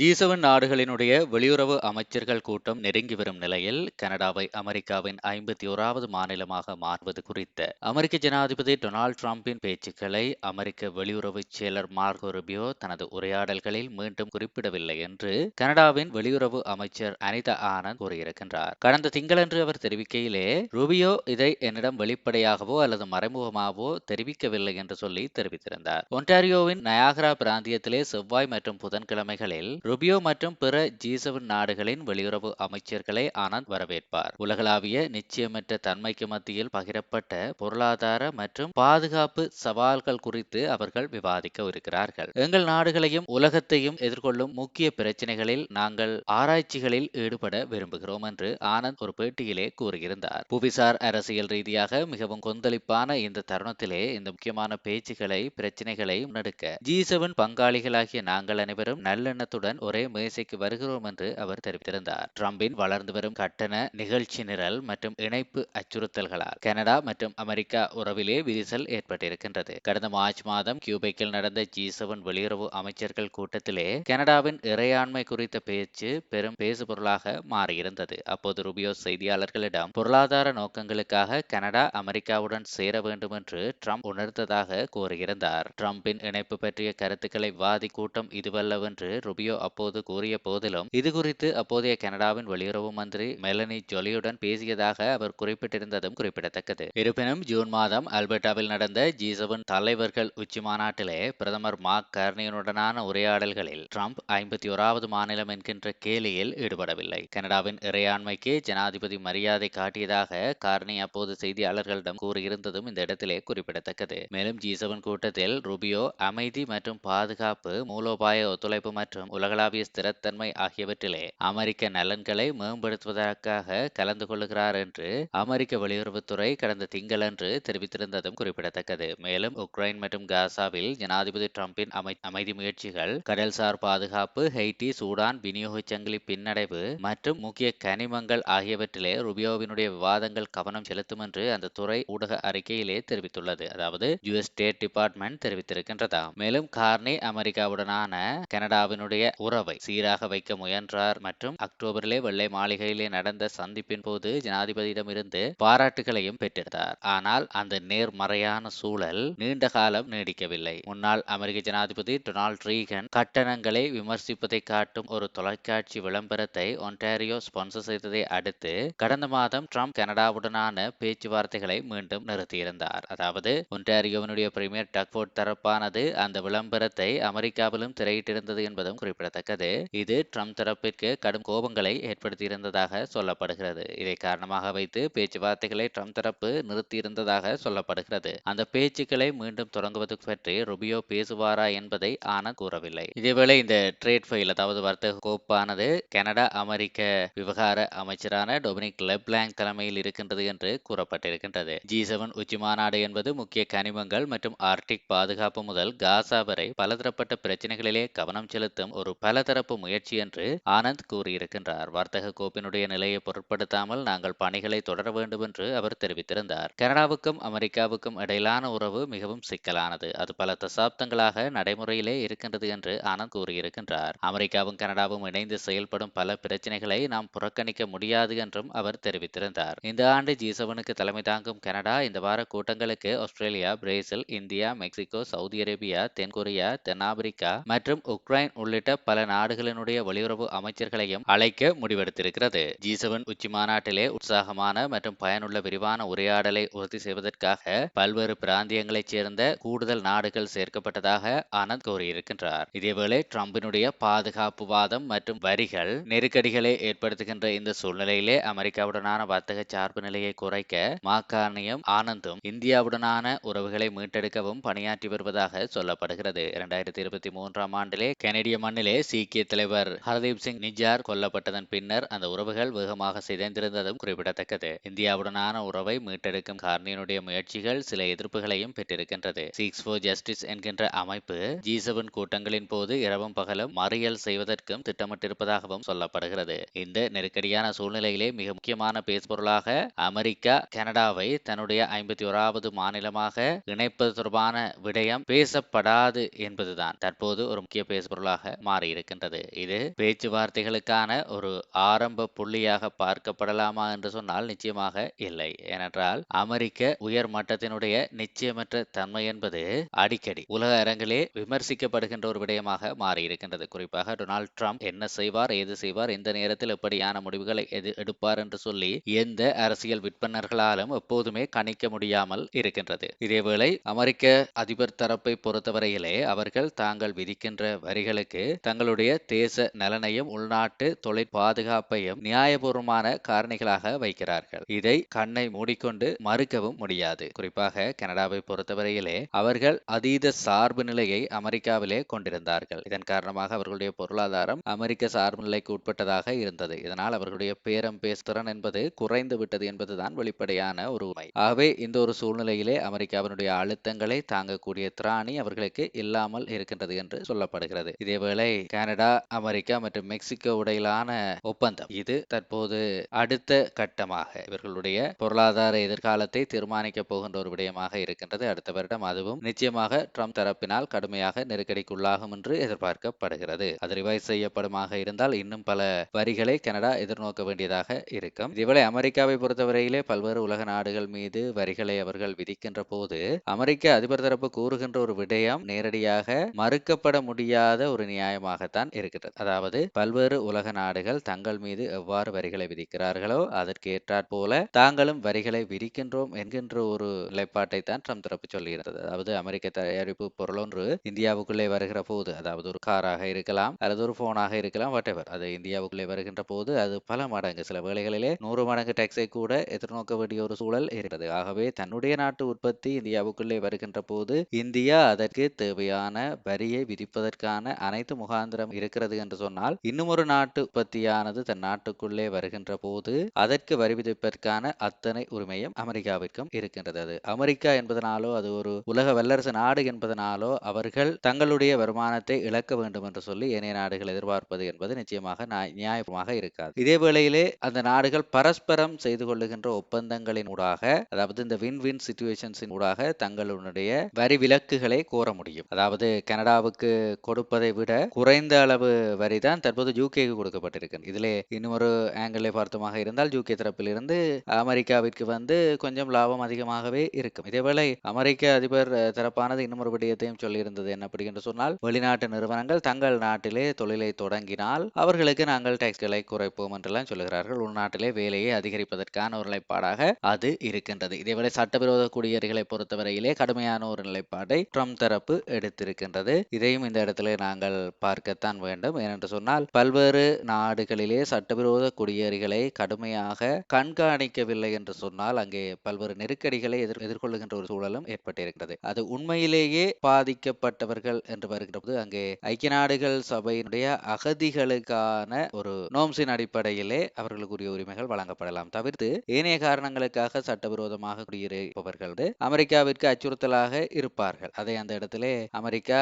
ஜி7 நாடுகளினுடைய வெளியுறவு அமைச்சர்கள் கூட்டம் நெருங்கி வரும் நிலையில் கனடாவை அமெரிக்காவின் ஐம்பத்தி ஓராவது மாநிலமாக மாறுவது குறித்த அமெரிக்க ஜனாதிபதி டொனால்ட் டிரம்பின் பேச்சுக்களை அமெரிக்க வெளியுறவு செயலர் மார்கோ ருபியோ தனது உரையாடல்களில் மீண்டும் குறிப்பிடவில்லை என்று கனடாவின் வெளியுறவு அமைச்சர் அனிதா ஆனந்த் கூறியிருக்கின்றார். கடந்த திங்களன்று அவர் தெரிவிக்கையிலே ருபியோ இதை என்னிடம் வெளிப்படையாகவோ அல்லது மறைமுகமாகவோ தெரிவிக்கவில்லை என்று சொல்லி தெரிவித்திருந்தார். ஒன்டாரியோவின் நயாகரா பிராந்தியத்திலே செவ்வாய் மற்றும் புதன்கிழமைகளில் ருபியோ மற்றும் பிற ஜி நாடுகளின் வெளியுறவு அமைச்சர்களை ஆனந்த் வரவேற்பார். உலகளாவிய நிச்சயமற்ற தன்மைக்கு மத்தியில் பகிரப்பட்ட பொருளாதார மற்றும் பாதுகாப்பு சவால்கள் குறித்து அவர்கள் விவாதிக்க இருக்கிறார்கள். எங்கள் நாடுகளையும் உலகத்தையும் எதிர்கொள்ளும் முக்கிய பிரச்சனைகளில் நாங்கள் ஆராய்ச்சிகளில் ஈடுபட விரும்புகிறோம் என்று ஆனந்த் ஒரு பேட்டியிலே கூறியிருந்தார். புவிசார் அரசியல் ரீதியாக மிகவும் கொந்தளிப்பான இந்த தருணத்திலே இந்த முக்கியமான பேச்சுக்களை பிரச்சனைகளை முன்னெடுக்க ஜி செவன் பங்காளிகளாகிய நாங்கள் அனைவரும் நல்லெண்ணத்துடன் ஒரே மேசைக்கு வருகிறோம் என்று அவர் தெரிவித்திருந்தார். ட்ரம்பின் வளர்ந்து வரும் கட்டண நிகழ்ச்சி நிரல் மற்றும் இணைப்பு அச்சுறுத்தல்களால் கனடா மற்றும் அமெரிக்கா உறவிலே விரிசல் ஏற்பட்டிருக்கின்றது. கடந்த மார்ச் மாதம் கியூபெக்கில் நடந்த ஜி செவன் வெளியுறவு அமைச்சர்கள் கூட்டத்திலே கனடாவின் இறையாண்மை குறித்த பேச்சு பெரும் பேசுபொருளாக மாறியிருந்தது. அப்போது ருபியோ செய்தியாளர்களிடம் பொருளாதார நோக்கங்களுக்காக கனடா அமெரிக்காவுடன் சேர வேண்டும் என்று ட்ரம்ப் உணர்ந்ததாக கூறியிருந்தார். ட்ரம்பின் இணைப்பு பற்றிய கருத்துக்களை வாதி கூட்டம் இதுவல்லவென்று ருபியோ அப்போது கூறிய போதிலும் இது குறித்து அப்போதைய கனடாவின் வெளியுறவு மந்திரி மெலனி ஜொலியுடன் பேசியதாக அவர் குறிப்பிட்டிருந்ததும் குறிப்பிடத்தக்கது. இருப்பினும் ஜூன் மாதம் அல்பர்டாவில் நடந்த ஜி செவன் தலைவர்கள் உச்சி மாநாட்டிலே பிரதமர் மார்க் கர்னியனுடனான உரையாடல்களில் ட்ரம்ப் ஐம்பத்தி ஓராவது மாநிலம் என்கின்ற கேலியில் ஈடுபடவில்லை. கனடாவின் இறையாண்மைக்கு ஜனாதிபதி மரியாதை காட்டியதாக கார்னி அப்போது செய்தியாளர்களிடம் கூறியிருந்ததும் இந்த இடத்திலே குறிப்பிடத்தக்கது. மேலும் ஜி செவன் கூட்டத்தில் ருபியோ அமைதி மற்றும் பாதுகாப்பு மூலோபாய ஒத்துழைப்பு மற்றும் உலகளாவிய ஸ்திரத்தன்மை ஆகியவற்றிலே அமெரிக்க நலன்களை மேம்படுத்துவதற்காக கலந்து கொள்ளுகிறார் என்று அமெரிக்க வெளியுறவுத்துறை கடந்த திங்களன்று தெரிவித்திருந்ததும் குறிப்பிடத்தக்கது. மேலும் உக்ரைன் மற்றும் காசாவில் ஜனாதிபதி டிரம்பின் அமைதி முயற்சிகள் கடல்சார் பாதுகாப்பு ஹெய்டி சூடான் விநியோக சங்கிலி பின்னடைவு மற்றும் முக்கிய கனிமங்கள் ஆகியவற்றிலே ருபியோவினுடைய விவாதங்கள் கவனம் செலுத்தும் என்று அந்த துறை ஊடக அறிக்கையிலே தெரிவித்துள்ளது. அதாவது யுஎஸ் ஸ்டேட் டிபார்ட்மெண்ட் தெரிவித்திருக்கின்றதாம். மேலும் கார்னி அமெரிக்காவுடனான கனடாவினுடைய உறவை சீராக வைக்க முயன்றார் மற்றும் அக்டோபரிலே வெள்ளை மாளிகையிலே நடந்த சந்திப்பின் போது ஜனாதிபதியிடமிருந்து பாராட்டுகளையும் பெற்றிருந்தார் ஆனால் அந்த நேர்மறையான சூழல் நீண்ட காலம் நீடிக்கவில்லை. முன்னாள் அமெரிக்க ஜனாதிபதி டொனால்ட் ரீகன் கட்டணங்களை விமர்சிப்பதை காட்டும் ஒரு தொலைக்காட்சி விளம்பரத்தை ஒன்டாரியோ ஸ்பான்சர் செய்ததை அடுத்து கடந்த மாதம் ட்ரம்ப் கனடாவுடனான பேச்சுவார்த்தைகளை மீண்டும் நிறுத்தியிருந்தார். அதாவது ஒன்டாரியோவினுடைய பிரீமியர் டக்ஃபோர்ட் தரப்பானது அந்த விளம்பரத்தை அமெரிக்காவிலும் திரையிட்டிருந்தது என்பதும் குறிப்பிட குறிப்பிடத்தக்கது. இது ட்ரம்ப் தரப்பிற்கு கடும் கோபங்களை ஏற்படுத்தியிருந்ததாக சொல்லப்படுகிறது. இதை காரணமாக வைத்து பேச்சுவார்த்தைகளை ட்ரம்ப் தரப்பு நிறுத்தியிருந்ததாக சொல்லப்படுகிறது. அந்த பேச்சுக்களை மீண்டும் தொடங்குவது பற்றி ருபியோ பேசுவாரா என்பதை ஆன கூறவில்லை. இதேவேளை இந்த ட்ரேட் ஃபைல் அதாவது வர்த்தக கோப்பானது கனடா அமெரிக்க விவகார அமைச்சரான டொமினிக் லெப்லாங் தலைமையில் இருக்கின்றது என்று கூறப்பட்டிருக்கின்றது. ஜி செவன் உச்சி மாநாடு என்பது முக்கிய கனிமங்கள் மற்றும் ஆர்டிக் பாதுகாப்பு முதல் காசா வரை பலதரப்பட்ட பிரச்சனைகளிலே கவனம் செலுத்தும் ஒரு பலதரப்பு முயற்சி என்று ஆனந்த் கூறியிருக்கின்றார். வர்த்தக கோப்பினுடைய நிலையை பொருட்படுத்தாமல் நாங்கள் பணிகளை தொடர வேண்டும் என்று அவர் தெரிவித்திருந்தார். கனடாவுக்கும் அமெரிக்காவுக்கும் இடையிலான உறவு மிகவும் சிக்கலானது. அது பல தசாப்தங்களாக நடைமுறையிலே இருக்கின்றது என்று ஆனந்த் கூறியிருக்கின்றார். அமெரிக்காவும் கனடாவும் இணைந்து செயல்படும் பல பிரச்சனைகளை நாம் புறக்கணிக்க முடியாது என்றும் அவர் தெரிவித்திருந்தார். இந்த ஆண்டு ஜி செவனுக்கு தலைமை தாங்கும் கனடா இந்த வார கூட்டங்களுக்கு Australia Brazil India Mexico Saudi Arabia தென்கொரியா தென்னாப்பிரிக்கா மற்றும் உக்ரைன் உள்ளிட்ட பல நாடுகளினுடைய வெளியுறவு அமைச்சர்களையும் அழைக்க முடிவெடுத்திருக்கிறது. ஜி செவன் உச்சி மாநாட்டிலே உற்சாகமான மற்றும் பயனுள்ள விரிவான உரையாடலை உறுதி செய்வதற்காக பல்வேறு பிராந்தியங்களைச் சேர்ந்த கூடுதல் நாடுகள் சேர்க்கப்பட்டதாக ஆனந்த் கூறியிருக்கின்றார். இதேவேளை ட்ரம்பினுடைய பாதுகாப்பு வாதம் மற்றும் வரிகள் நெருக்கடிகளை ஏற்படுத்துகின்ற இந்த சூழ்நிலையிலே அமெரிக்காவுடனான வர்த்தக சார்பு நிலையை குறைக்க மாக்கார்னியும் ஆனந்தும் இந்தியாவுடனான உறவுகளை மீட்டெடுக்கவும் பணியாற்றி வருவதாக சொல்லப்படுகிறது. இரண்டாயிரத்தி இருபத்தி மூன்றாம் ஆண்டிலே கனடிய மண்ணிலே சீக்கிய தலைவர் ஹர்தீப் சிங் நிஜார் கொல்லப்பட்டதன் பின்னர் அந்த உறவுகள் வேகமாக சிதைந்திருந்ததும் குறிப்பிடத்தக்கது. இந்தியாவுடனான உறவை மீட்டெடுக்கும் கார்னியனுடைய முயற்சிகள் சில எதிர்ப்புகளையும் பெற்றிருக்கின்றது. சிக்ஸ் ஃபோர் ஜஸ்டிஸ் என்கின்ற அமைப்பு ஜி செவன் கூட்டங்களின் போது இரவும் பகலும் மறியல் செய்வதற்கும் திட்டமிட்டிருப்பதாகவும் சொல்லப்படுகிறது. இந்த நெருக்கடியான சூழ்நிலையிலே மிக முக்கியமான பேசுபொருளாக அமெரிக்கா கனடாவை தன்னுடைய ஐம்பத்தி ஓராவது மாநிலமாக இணைப்பது தொடர்பான விடயம் பேசப்படாது என்பதுதான். தற்போது ஒரு முக்கிய பேசுபொருளாக மாறி இருக்கின்றது. இது பேச்சுவார்த்தைகளுக்கான ஒரு ஆரம்ப புள்ளியாக பார்க்கப்படலாமா என்று சொன்னால் நிச்சயமாக இல்லை. ஏனென்றால் அமெரிக்க உயர் மட்டத்தினுடைய நிச்சயமற்ற தன்மை என்பது அடிக்கடி உலக அரங்கிலே விமர்சிக்கப்படுகின்ற ஒரு விடயமாக மாறியிருக்கின்றது. குறிப்பாக டொனால்ட் ட்ரம்ப் என்ன செய்வார் ஏது செய்வார் எந்த நேரத்தில் எப்படியான முடிவுகளை எது எடுப்பார் என்று சொல்லி எந்த அரசியல் விற்பனர்களாலும் எப்போதுமே கணிக்க முடியாமல் இருக்கின்றது. இதேவேளை அமெரிக்க அதிபர் தரப்பை பொறுத்தவரையிலே அவர்கள் தாங்கள் விதிக்கின்ற வரிகளுக்கு தங்களுடைய தேச நலனையும் உள்நாட்டு தொழில் பாதுகாப்பையும் நியாயபூர்வமான காரணிகளாக வைக்கிறார்கள். இதை கண்ணை மூடிக்கொண்டு மறுக்கவும் முடியாது. குறிப்பாக கனடாவை பொறுத்தவரையிலே அவர்கள் அதீத சார்பு நிலையை அமெரிக்காவிலே கொண்டிருந்தார்கள். இதன் காரணமாக அவர்களுடைய பொருளாதாரம் அமெரிக்க சார்பு நிலைக்கு உட்பட்டதாக இருந்தது. இதனால் அவர்களுடைய பேரம் பேசுதிறன் என்பது குறைந்து விட்டது என்பதுதான் வெளிப்படையான ஒரு உண்மை. ஆகவே இந்த ஒரு சூழ்நிலையிலே அமெரிக்காவினுடைய அழுத்தங்களை தாங்கக்கூடிய திராணி அவர்களுக்கு இல்லாமல் இருக்கின்றது என்று சொல்லப்படுகிறது. இதேவேளை கனடா அமெரிக்கா மற்றும் மெக்சிகோ உடையிலான ஒப்பந்தம். இது தற்போது அடுத்த கட்டமாக இவர்களுடைய பொருளாதார எதிர்காலத்தை தீர்மானிக்க போகின்ற ஒரு விடயமாக இருக்கின்றது. அடுத்த வருடம் அதுவும் நிச்சயமாக ட்ரம்ப் தரப்பினால் கடுமையாக நெருக்கடிக்குள்ளாகும் என்று எதிர்பார்க்கப்படுகிறது. அது ரிவைஸ் செய்யப்படுமாக இருந்தால் இன்னும் பல வரிகளை கனடா எதிர்நோக்க வேண்டியதாக இருக்கும். இதேவேளை அமெரிக்காவை பொறுத்தவரையிலே பல்வேறு உலக நாடுகள் மீது வரிகளை அவர்கள் விதிக்கின்ற போது அமெரிக்க அதிபர் தரப்பு கூறுகின்ற ஒரு விடயம் நேரடியாக மறுக்கப்பட முடியாத ஒரு நியாயமாகத்தான் இருக்கிறது. அதாவது பல்வேறு உலக நாடுகள் தங்கள் மீது எவ்வாறு வரிகளை விதிக்கிறார்களோ அதற்கேற்றாற் போல தாங்களும் வரிகளை விதிக்கின்றோம் என்கின்ற ஒரு நிலைப்பாட்டை தான் ட்ரம்ப் தரப்பு சொல்லியிருந்தது அதாவது அமெரிக்க தயாரிப்பு பொருள் ஒன்று இந்தியாவுக்குள்ளே வருகிற போது அதாவது ஒரு காராக இருக்கலாம் அல்லது ஒரு போனாக இருக்கலாம் வாட் அது இந்தியாவுக்குள்ளே வருகின்ற போது அது பல மடங்கு சில வேளைகளிலே நூறு மடங்கு டேக்ஸை கூட எதிர்நோக்க வேண்டிய ஒரு சூழல் இருக்கிறது. ஆகவே தன்னுடைய நாட்டு உற்பத்தி இந்தியாவுக்குள்ளே வருகின்ற போது இந்தியா அதற்கு தேவையான வரியை விதிப்பதற்கான அனைத்து முகாந்திரம் இருக்கிறது என்று சொன்னால் இன்னுமொரு நாட்டு உற்பத்தியானது தன் நாட்டுக்குள்ளே வருகின்ற போது அதற்கு வரி விதிப்பதற்கான அத்தனை உரிமையும் அமெரிக்காவிற்கும் இருக்கின்றது. அது அமெரிக்கா என்பதனாலோ அது ஒரு உலக வல்லரசு நாடு என்பதனாலோ அவர்கள் தங்களுடைய வருமானத்தை இழக்க வேண்டும் என்று சொல்லி ஏனைய நாடுகள் எதிர்பார்ப்பது என்பது நிச்சயமாக நியாயமாக இருக்காது. இதே வேளையிலே அந்த நாடுகள் பரஸ்பரம் செய்து கொள்ளுகின்ற ஒப்பந்தங்களின் ஊடாக அதாவது இந்த வின் வின் சிச்சுவேஷன்ஸின் ஊடாக தங்களுடைய வரி விலக்குகளை கோர முடியும். அதாவது கனடாவுக்கு கொடுப்பதை விட குறை குறைந்த அளவு வரி தான் தற்போது யூகேக்கு கொடுக்கப்பட்டிருக்கு இதிலே இன்னொரு ஆங்கிளை பார்த்தமாக இருந்தால் யூகே தரப்பிலிருந்து அமெரிக்காவிற்கு வந்து கொஞ்சம் லாபம் அதிகமாகவே இருக்கும். இதேவேளை அமெரிக்க அதிபர் தரப்பானது இன்னும் ஒரு விடயத்தையும் சொல்லியிருந்தது என்ன அப்படி என்று சொன்னால் வெளிநாட்டு நிறுவனங்கள் தங்கள் நாட்டிலே தொழிலை தொடங்கினால் அவர்களுக்கு நாங்கள் டேக்ஸ்களை குறைப்போம் என்றெல்லாம் சொல்லுகிறார்கள். உள்நாட்டிலே வேலையை அதிகரிப்பதற்கான ஒரு நிலைப்பாடாக அது இருக்கின்றது. இதேவேளை சட்டவிரோத குடியேறிகளை பொறுத்தவரையிலே கடுமையான ஒரு நிலைப்பாடை ட்ரம்ப் தரப்பு எடுத்திருக்கின்றது. இதையும் இந்த இடத்துல நாங்கள் பார்க்கத்தான் வேண்டும். ஏனென்று சொன்னால் பல்வேறு நாடுகளிலே சட்டவிரோத குடியேறிகளை கடுமையாக கண்காணிக்கவில்லை என்று சொன்னால் அங்கே பல்வேறு நெருக்கடிகளை எதிர் எதிர்கொள்ளுகின்ற ஒரு சூழலும் ஏற்பட்டிருக்கிறது. அது உண்மையிலேயே பாதிக்கப்பட்டவர்கள் என்று வருகிற போது அங்கே ஐக்கிய நாடுகள் சபையினுடைய அகதிகளுக்கான ஒரு நோம்ஸின் அடிப்படையிலே அவர்களுக்குரிய உரிமைகள் வழங்கப்படலாம். தவிர்த்து ஏனைய காரணங்களுக்காக சட்டவிரோதமாக குடியிருப்பவர்கள் அமெரிக்காவிற்கு அச்சுறுத்தலாக இருப்பார்கள். அதை அந்த இடத்திலே அமெரிக்கா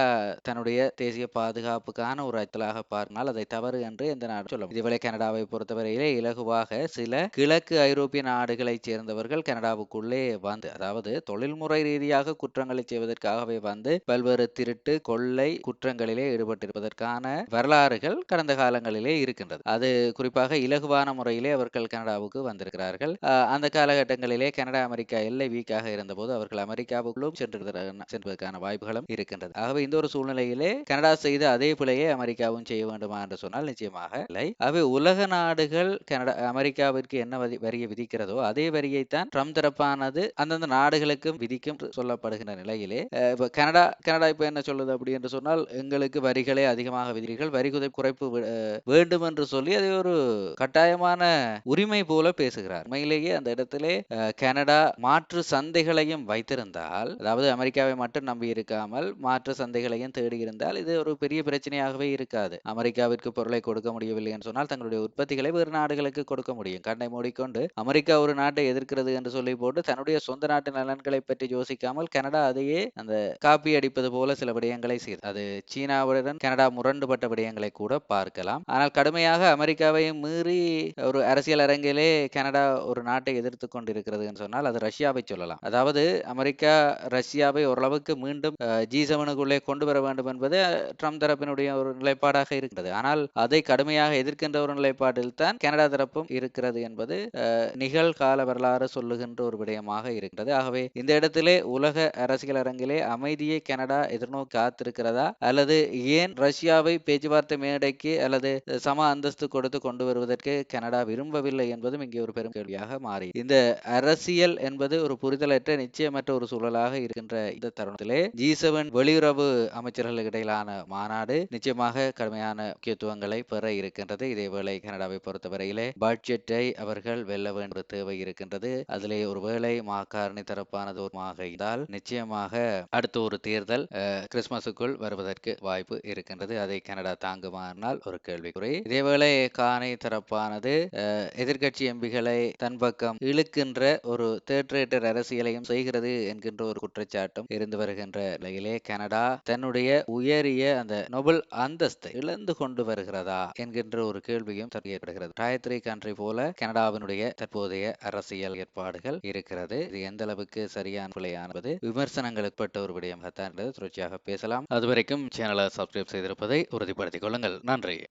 தன்னுடைய தேசிய பாதுகாப்புக்கான ஒரு அச்சலாக பார்த்தால் அதை தவறு என்று எந்த நாடு சொல்லும் இதுவரை கனடாவை பொறுத்தவரையிலே இலகுவாக சில கிழக்கு ஐரோப்பிய நாடுகளைச் சேர்ந்தவர்கள் கனடாவுக்குள்ளே வந்து அதாவது தொழில்முறை ரீதியாக குற்றங்களை செய்வதற்காகவே வந்து பல்வேறு திருட்டு கொள்ளை குற்றங்களிலே ஈடுபட்டிருப்பதற்கான வரலாறுகள் கடந்த காலங்களிலே இருக்கின்றது. அது குறிப்பாக இலகுவான முறையிலே அவர்கள் கனடாவுக்கு வந்திருக்கிறார்கள். அந்த காலகட்டங்களிலே கனடா அமெரிக்கா எல்லை வீக்காக இருந்தபோது அவர்கள் அமெரிக்காவுக்குள்ளும் சென்று சென்றதற்கான வாய்ப்புகளும் இருக்கின்றது. ஆகவே இந்த ஒரு சூழ்நிலையிலே கனடா செய்த அதே வேலையை அமெரிக்காவும் செய்ய வேண்டுமா என்று சொன்னால் நிச்சயமாக இல்லை. அவை உலக நாடுகள் கனடா அமெரிக்காவிற்கு என்ன வரியை விதிக்கிறதோ அதே வரியைத்தான் ட்ரம்ப் தரப்பானது அந்தந்த நாடுகளுக்கும் விதிக்கும் சொல்லப்படுகின்ற நிலையிலே இப்போ கனடா கனடா இப்போ என்ன சொல்லுது அப்படி என்று சொன்னால் எங்களுக்கு வரிகளை அதிகமாக விதிகள் வரி குதை குறைப்பு வேண்டும் என்று சொல்லி அதை ஒரு கட்டாயமான உரிமை போல பேசுகிறார். உண்மையிலேயே அந்த இடத்திலே கனடா மாற்று சந்தைகளையும் வைத்திருந்தால் அதாவது அமெரிக்காவை மட்டும் நம்பி இருக்காமல் மாற்று சந்தைகளையும் தேடி இருந்தால் இது ஒரு பெரிய பிரச்சனையாக பிரச்சனையாகவே இருக்காது. அமெரிக்காவிற்கு பொருளை கொடுக்க முடியவில்லை என்று சொன்னால் தங்களுடைய உற்பத்திகளை வேறு நாடுகளுக்கு கொடுக்க முடியும். கண்ணை மூடிக்கொண்டு அமெரிக்கா ஒரு நாட்டை எதிர்க்கிறது என்று சொல்லி போட்டு தன்னுடைய சொந்த நாட்டு நலன்களை பற்றி யோசிக்காமல் கனடா அதையே அந்த காப்பி அடிப்பது போல சில விடயங்களை செய்து அது சீனாவுடன் கனடா முரண்டுபட்ட விடயங்களை கூட பார்க்கலாம். ஆனால் கடுமையாக அமெரிக்காவையும் மீறி ஒரு அரசியல் அரங்கிலே கனடா ஒரு நாட்டை எதிர்த்து கொண்டிருக்கிறது என்று சொன்னால் அது ரஷ்யாவை சொல்லலாம். அதாவது அமெரிக்கா ரஷ்யாவை ஓரளவுக்கு மீண்டும் ஜி செவனுக்குள்ளே கொண்டு வர வேண்டும் என்பது ட்ரம்ப் தரப்பினுடைய கூடிய ஒரு நிலைப்பாடாக இருக்கிறது ஆனால் அதை கடுமையாக எதிர்க்கின்ற ஒரு நிலைப்பாட்டில் தான் கனடா தரப்பும் இருக்கிறது என்பது நிகழ்கால வரலாறு சொல்லுகின்ற ஒரு விடயமாக இருக்கிறது ஆகவே இந்த இடத்திலே உலக அரசியல் அரங்கிலே அமைதியை கனடா எதிர்நோக்கி காத்திருக்கிறதா? அல்லது ஏன் ரஷ்யாவை பேச்சுவார்த்தை மேடைக்கு அல்லது சம அந்தஸ்து கொடுத்து கொண்டு வருவதற்கு கனடா விரும்பவில்லை என்பதும் இங்கே ஒரு பெரும் கேள்வியாக மாறி. இந்த அரசியல் என்பது ஒரு புரிதலற்ற நிச்சயமற்ற ஒரு சூழலாக இருக்கின்ற இந்த தருணத்திலே ஜி செவன் வெளியுறவு அமைச்சர்கள் இடையிலான மாநாடு நிச்சயமாக கடுமையான முக்கியத்துவங்களை பெற இருக்கின்றது. இதேவேளை கனடாவை பொறுத்தவரையிலே பட்ஜெட்டை அவர்கள் வெல்ல வேண்டிய தேவை இருக்கின்றது. அதிலே ஒருவேளை மாக்காரணி தரப்பானதுமாக இருந்தால் நிச்சயமாக அடுத்த ஒரு தேர்தல் கிறிஸ்துமஸுக்குள் வருவதற்கு வாய்ப்பு இருக்கின்றது. அதை கனடா தாங்குமானால் ஒரு கேள்விக்குறை. இதேவேளை காணி தரப்பானது எதிர்கட்சி எம்பிகளை தன் பக்கம் இழுக்கின்ற ஒரு தேட்டரேட்டர் அரசியலையும் செய்கிறது என்கின்ற ஒரு குற்றச்சாட்டும் இருந்து வருகின்ற நிலையிலே கனடா தன்னுடைய உயரிய அந்த நொபல் அந்தஸ்தை இழந்து கொண்டு வருகிறதா என்கின்ற ஒரு கேள்வியும் ஏற்படுகிறது. காயத்ரி கண்ட்ரி போல கனடாவினுடைய தற்போதைய அரசியல் ஏற்பாடுகள் இருக்கிறது. இது எந்த அளவுக்கு சரியான பிழையானது விமர்சனங்களுக்கு பட்ட ஒரு விடயமாகத்தான் தொடர்ச்சியாக பேசலாம். அதுவரைக்கும் சேனலை சப்ஸ்கிரைப் செய்திருப்பதை உறுதிப்படுத்திக் கொள்ளுங்கள். நன்றி.